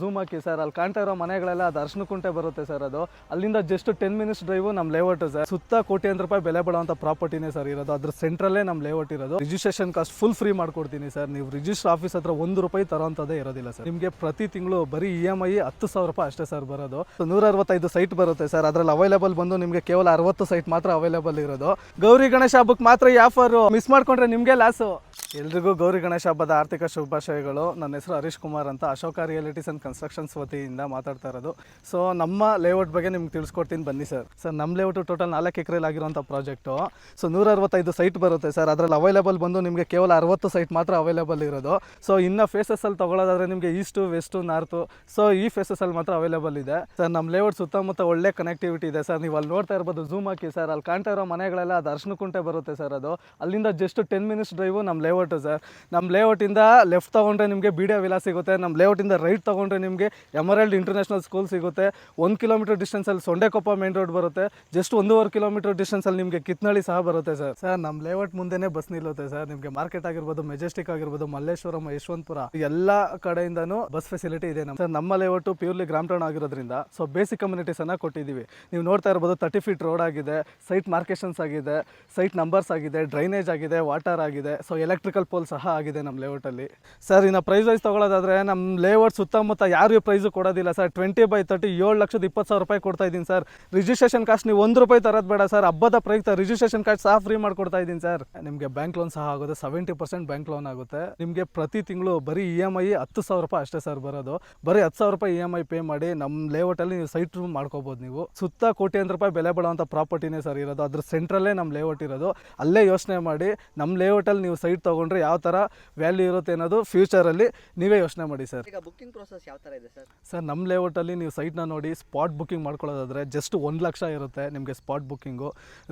Zoom ಹಾಕಿ sir ಅಲ್ಲಿ ಕಾಣ್ತಾ ಇರೋ ಮನೆಗಳೆಲ್ಲ ಅದು ಅರ್ಶನ ಕುಂಟೆ ಬರುತ್ತೆ ಸರ್ ಅದು. ಅಲ್ಲಿಂದ ಜಸ್ಟ್ ಟೆನ್ ಮಿನಿಟ್ಸ್ ಡ್ರೈವ್ ನಮ್ಮ ಲೇಔಟ್ ಸರ್ ಸುತ್ತ ಕೋಟ್ಯಾಂತರ ರೂಪಾಯಿ ಬೆಲೆ ಬಾಳುವಂಥ ಪ್ರಾಪರ್ಟಿನೇ ಸರ್ ಇರೋದು. ಅದ್ರ ಸೆಂಟ್ರಲ್ಲೇ ನಮ್ಮ ಲೇಔಟ್ ಇರೋದು. ರಿಜಿಸ್ಟ್ರೇಷನ್ ಕಾಸ್ಟ್ ಫುಲ್ ಫ್ರೀ ಮಾಡ್ಕೊಡ್ತೀನಿ ಸರ್ ನೀವು ರಿಜಿಸ್ಟರ್ ಆಫೀಸ್ ಹತ್ರ ಒಂದು ರೂಪಾಯಿ ತರೋಂಥದ್ದೇ ಇರೋದಿಲ್ಲ ಸರ್ ನಿಮಗೆ ಪ್ರತಿ ತಿಂಗಳು ಬರೀ ಇ ಎಂ ಐ ಹತ್ತು ಸಾವಿರ ರೂಪಾಯಿ ಅಷ್ಟೇ ಸರ್ ಬರೋದು. ನೂರ ಅರವತ್ತೈದು ಸೈಟ್ ಬರುತ್ತೆ ಸರ್ ಅದ್ರಲ್ಲಿ ಅವೈಲೇಬಲ್ ಬಂದು ನಿಮಗೆ ಕೇವಲ ಅರವತ್ತು ಸೈಟ್ ಮಾತ್ರ ಅವೈಲೇಬಲ್ ಇರೋದು. ಗೌರಿ ಗಣೇಶ ಹಬ್ಬಕ್ಕೆ ಮಾತ್ರ ಈ ಆಫರ್ ಮಿಸ್ ಮಾಡ್ಕೊಂಡ್ರೆ ನಿಮಗೆ ಲಾಸು ಎಲ್ರಿಗೂ ಗೌರಿ ಗಣೇಶ ಹಬ್ಬದ ಆರ್ಥಿಕ ಶುಭಾಶಯಗಳು. ನನ್ನ ಹೆಸರು ಹರೀಶ್ ಕುಮಾರ್ ಅಂತ ಅಶೋಕ ರಿಯಾಲಿಟೀಸ್ ಅಂಡ್ ಕನ್ಸ್ಟ್ರಕ್ಷನ್ಸ್ ವತಿಯಿಂದ ಮಾತಾಡ್ತಾ ಇರೋದು. ಸೊ ನಮ್ಮ ಲೇಔಟ್ ಬಗ್ಗೆ ನಿಮ್ಗೆ ತಿಳಿಸ್ಕೊಡ್ತೀನಿ ಬನ್ನಿ ಸರ್ ಸರ್ ನಮ್ಮ ಲೇಔಟ್ ಟೋಟಲ್ ನಾಲ್ಕು ಎಕರೆಲಿ ಆಗಿರುವಂಥ ಪ್ರಾಜೆಕ್ಟು ಸೊ ನೂರ ಅರವತ್ತೈದು ಸೈಟ್ ಬರುತ್ತೆ ಸರ್ ಅದರಲ್ಲಿ ಅವೈಲೇಬಲ್ ಬಂದು ನಿಮಗೆ ಕೇವಲ ಅರವತ್ತು ಸೈಟ್ ಮಾತ್ರ ಅವೈಲೇಬಲ್ ಇರೋದು. ಸೊ ಇನ್ನು ಫೇಸಸಲ್ಲಿ ತೊಗೊಳ್ಳೋದಾದ್ರೆ ನಿಮಗೆ ಈಸ್ಟು ವೆಸ್ಟು ನಾರ್ತು ಸೊ ಈ ಫೇಸಸಲ್ಲಿ ಮಾತ್ರ ಅವೈಲೇಬಲ್ ಇದೆ. ಸರ್ ನಮ್ಮ ಲೇಔಟ್ ಸುತ್ತಮುತ್ತ ಒಳ್ಳೆ ಕನೆಕ್ಟಿವಿಟಿ ಇದೆ ಸರ್ ನೀವು ಅಲ್ಲಿ ನೋಡ್ತಾ ಇರ್ಬೋದು ಝೂಮ್ ಹಾಕಿ ಸರ್ ಅಲ್ಲಿ ಕಾಣ್ತಾ ಇರೋ ಮನೆಗಳೆಲ್ಲ ಅದು ಅರ್ಶನ ಕುಂಟೆ ಬರುತ್ತೆ ಸರ್ ಅದು. ಅಲ್ಲಿಂದ ಜಸ್ಟ್ ಟೆನ್ ಮಿನಿಟ್ಸ್ ಡ್ರೈವು ನಮ್ಮ ಲೇಔಟು ಸರ್. ನಮ್ಮ ಲೇಔಟಿಂದ ಲೆಫ್ಟ್ ತೊಗೊಂಡ್ರೆ ನಿಮಗೆ ಬಿ ಡಿ ವಿಲಾ ಸಿಗುತ್ತೆ. ನಮ್ಮ ಲೇಔಟಿಂದ ರೈಟ್ ತೊಗೊಂಡ್ರೆ ನಿಮಗೆ ಎಮರಲ್ಡ್ ಇಂಟರ್ನ್ಯಾಷನಲ್ ಸ್ಕೂಲ್ ಸಿಗುತ್ತೆ. ಒಂದು ಕಿಲೋಮೀಟರ್ ಡಿಸ್ಟೆನ್ಸಲ್ಲಿ ಸೊಂಡೆಕೊಪ್ಪ ಮೇನ್ ರೋಡ್ ಬರುತ್ತೆ. ಜಸ್ಟ್ ಒಂದೂವರೆ ಕಿಲೋಮೀಟರ್ ಡಿಸ್ಟೆನ್ಸಲ್ಲಿ ನಿಮಗೆ ಕಿತ್ನಳ್ಳಿ ಸಹ ಬರುತ್ತೆ ಸರ್. ಸರ್ ನಮ್ಮ ಲೇಔಟ್ ಮುಂದೆನೇ ಬಸ್ ನಿಲ್ಲುತ್ತೆ ಸರ್. ನಿಮಗೆ ಮಾರ್ಕೆಟ್ ಆಗಿರ್ಬೋದು ಮೆಜೆಸ್ಟಿಕ್ ಆಗಿರ್ಬೋದು ಮಲ್ಲೇಶ್ವರಂ ಯಶವಂತಪುರ ಎಲ್ಲ ಕಡೆಯಿಂದನೂ ಬಸ್ ಫೆಸಿಲಿಟಿ ಇದೆ ನಮ್ಮ ಸರ್, ನಮ್ಮ ಲೇಔಟು ಪ್ಯೂರ್ಲಿ ಗ್ರಾಮ್ ಟೌನ್ ಆಗಿರೋದ್ರಿಂದ ಸೊ ಬೇಸಿಕ್ ಕಮ್ಯುನಿಟೀಸ್ ಅನ್ನ ಕೊಟ್ಟಿದ್ದೀವಿ. ನೀವು ನೋಡ್ತಾ ಇರ್ಬೋದು ತರ್ಟಿ ಫೀಟ್ ರೋಡ್ ಆಗಿದೆ ಸೈಟ್ ಮಾರ್ಕೇಶನ್ಸ್ ಆಗಿದೆ ಸೈಟ್ ನಂಬರ್ಸ್ ಆಗಿದೆ ಡ್ರೈನೇಜ್ ಆಗಿದೆ ವಾಟರ್ ಆಗಿದೆ ಸೊ ಎಲೆಕ್ಟ್ರಿಕಲ್ ಪೋಲ್ ಸಹ ಆಗಿದೆ ನಮ್ಮ ಲೇಔಟಲ್ಲಿ ಸರ್ ಇನ್ನು ಪ್ರೈಸ್ ವೈಸ್ ತೊಗೊಳೋದಾದ್ರೆ ನಮ್ಮ ಲೇಔಟ್ ಸುತ್ತಮುತ್ತ ಯಾರಿಗೂ ಪ್ರೈಸು ಕೊಡೋದಿಲ್ಲ ಸರ್ ಟ್ವೆಂಟಿ ಬೈ ತರ್ಟಿ ಏಳು ಲಕ್ಷದ ಇಪ್ಪತ್ತು ಸಾವಿರ ರೂಪಾಯಿ ಕೊಡ್ತಾ ಇದ್ದೀನಿ ಸರ್ ರಿಜಿಸ್ಟ್ರೇಷನ್ ಕಾಸ್ಟ್ ನೀವು ಒಂದು ರೂಪಾಯಿ ತರೋದು ಬೇಡ ಸರ್ ಹಬ್ಬದ ಪ್ರಯುಕ್ತ ರಿಜಿಸ್ಟ್ರೇಷನ್ ಕಾಸ್ಟ್ ಸಹ ಫ್ರೀ ಮಾಡಿಕೊಡ್ತಾ ಇದ್ದೀನಿ ಸರ್ ನಿಮಗೆ ಬ್ಯಾಂಕ್ ಲೋನ್ ಸಹ ಆಗುತ್ತೆ ಸೆವೆಂಟಿ ಪರ್ಸೆಂಟ್ ಬ್ಯಾಂಕ್ ಲೋನ್ ಆಗುತ್ತೆ. ನಿಮಗೆ ಪ್ರತಿ ತಿಂಗಳು ಬರೀ ಇ ಎಂ ಐ ಹತ್ತು ಸಾವಿರ ರೂಪಾಯಿ ಅಷ್ಟೇ ಸರ್ ಬರೋದು. ಬರೀ ಹತ್ತು ಸಾವಿರ ರೂಪಾಯಿ ಇ ಎಂ ಐ ಪೇ ಮಾಡಿ ನಮ್ಮ ಲೇಔಟಲ್ಲಿ ನೀವು ಸೈಟ್ ರೂಮ್ ಮಾಡ್ಕೋಬೋದು ನೀವು. ಸುತ್ತ ಕೋಟ್ಯಾಂತರ ರೂಪಾಯಿ ಬೆಲೆ ಬಾಳುವಂಥ ಪ್ರಾಪರ್ಟಿನೇ ಸರ್ ಇರೋದು. ಅದ್ರ ಸೆಂಟ್ರಲ್ಲೇ ನಮ್ಮ ಲೇಔಟ್ ಇರೋದು. ಅಲ್ಲೇ ಯೋಚನೆ ಮಾಡಿ ನಮ್ಮ ಲೇಔಟಲ್ಲಿ ನೀವು ಸೈಟ್ ತೊಗೊಂಡ್ರೆ ಯಾವ ಥರ ವ್ಯಾಲ್ಯೂ ಇರುತ್ತೆ ಅನ್ನೋದು ಫ್ಯೂಚರಲ್ಲಿ ನೀವೇ ಯೋಚನೆ ಮಾಡಿ ಸರ್. ಈಗ ಬುಕ್ಕಿಂಗ್ ಪ್ರೋಸೆಸ್ ಯಾವ ಥರ ಇದೆ ಸರ್? ಸರ್ ನಮ್ಮ ಲೇಔಟಲ್ಲಿ ನೀವು ಸೈಟ್ನ ನೋಡಿ ಸ್ಪಾಟ್ ಬುಕ್ಕಿಂಗ್ ಮಾಡ್ಕೊಳ್ಳೋದಾದ್ರೆ ಜಸ್ಟ್ ಒಂದು ಲಕ್ಷ ಇರುತ್ತೆ ನಿಮಗೆ spot booking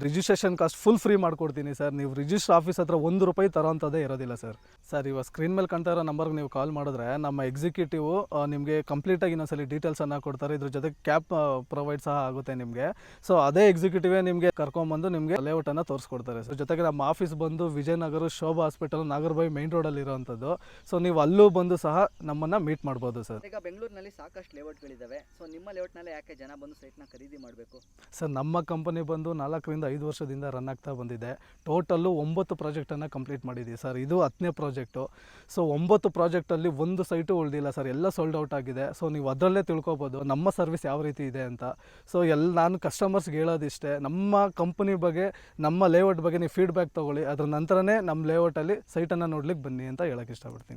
registration cost full free ಮಾಡ್ಕೊಡ್ತೀನಿ ಸರ್. ನೀವು ರಿಜಿಸ್ಟರ್ ಆಫೀಸ್ ಹತ್ರ ಒಂದು ರೂಪಾಯಿ ತರೋಂಥದ್ದೇ ಇರೋದಿಲ್ಲ ಸರ್. ಸರ್ ಇವಾಗ ಸ್ಕ್ರೀನ್ ಮೇಲೆ ಕಾಣ್ತಾ ಇರೋ ನಂಬರ್ಗೆ ನೀವು ಕಾಲ್ ಮಾಡಿದ್ರೆ ನಮ್ಮ ಎಕ್ಸಿಕ್ಯೂಟಿವ್ ನಿಮಗೆ ಕಂಪ್ಲೀಟಾಗಿ ಇನ್ನೊಂದ್ಸಲಿ ಡೀಟೇಲ್ಸನ್ನು ಕೊಡ್ತಾರೆ. ಇದ್ರ ಜೊತೆಗೆ ಕ್ಯಾಬ್ ಪ್ರೊವೈಡ್ ಸಹ ಆಗುತ್ತೆ ನಿಮಗೆ. ಸೊ ಅದೇ ಎಕ್ಸಿಕ್ಯೂಟಿವೇ ನಿಮಗೆ ಕರ್ಕೊಂಬಂದು ನಿಮಗೆ ಲೇಔಟನ್ನು ತೋರಿಸ್ಕೊಡ್ತಾರೆ ಸರ್. ಜೊತೆಗೆ ನಮ್ಮ ಆಫೀಸ್ ಬಂದು ವಿಜಯನಗರ ಶೋಭಾ ಹಾಸ್ಪಿಟಲ್ ನಾಗರಬಾಯಿ ಮೈನ್ ರೋಡಲ್ಲಿ ಇರೋವಂಥದ್ದು ಸೊ ನೀವು ಅಲ್ಲೂ ಬಂದು ಸಹ ನಮ್ಮನ್ನು ಮೀಟ್ ಮಾಡ್ಬೋದು ಸರ್. ಈಗ ಬೆಂಗಳೂರಿನಲ್ಲಿ ಸಾಕಷ್ಟು ಲೇಔಟ್ಗಳಿದ್ದಾವೆ ಸೊ ನಿಮ್ಮ ಲೇಔಟ್ನಲ್ಲಿ ಯಾಕೆ ಜನ ಬಂದು ಸೈಟ್ನ ಖರೀದಿ ಮಾಡಬೇಕು? ಸರ್ ನಮ್ಮ ಕಂಪನಿ ಬಂದು ನಾಲ್ಕರಿಂದ ಐದು ವರ್ಷದಿಂದ ರನ್ ಆಗ್ತಾ ಬಂದಿದೆ. ಟೋಟಲ್ಲು ಒಂಬತ್ತು ಪ್ರಾಜೆಕ್ಟನ್ನು ಕಂಪ್ಲೀಟ್ ಮಾಡಿದ್ದೀವಿ ಸರ್. ಇದು ಹತ್ತನೇ ಪ್ರಾಜೆಕ್ಟು ಸೊ ಒಂಬತ್ತು ಪ್ರಾಜೆಕ್ಟಲ್ಲಿ ಒಂದು ಸೈಟು ಉಳಿದಿಲ್ಲ ಸರ್. ಎಲ್ಲ ಸೋಲ್ಡ್ ಔಟ್ ಆಗಿದೆ. ಸೊ ನೀವು ಅದರಲ್ಲೇ ತಿಳ್ಕೊಬೋದು ನಮ್ಮ ಸರ್ವಿಸ್ ಯಾವ ರೀತಿ ಇದೆ ಅಂತ. ಸೊ ಎಲ್ಲ ನಾನು ಕಸ್ಟಮರ್ಸ್ಗೆ ಹೇಳೋದಿಷ್ಟೇ ನಮ್ಮ ಕಂಪನಿ ಬಗ್ಗೆ ನಮ್ಮ ಲೇಔಟ್ ಬಗ್ಗೆ ನೀವು ಫೀಡ್ಬ್ಯಾಕ್ ತೊಗೊಳ್ಳಿ. ಅದ್ರ ನಂತರನೇ ನಮ್ಮ ಲೇಔಟಲ್ಲಿ ಸೈಟನ್ನು ನೋಡ್ಲಿಕ್ಕೆ ಬನ್ನಿ ಅಂತ ಹೇಳಕ್ಕೆ ಇಷ್ಟಪಡ್ತೀನಿ.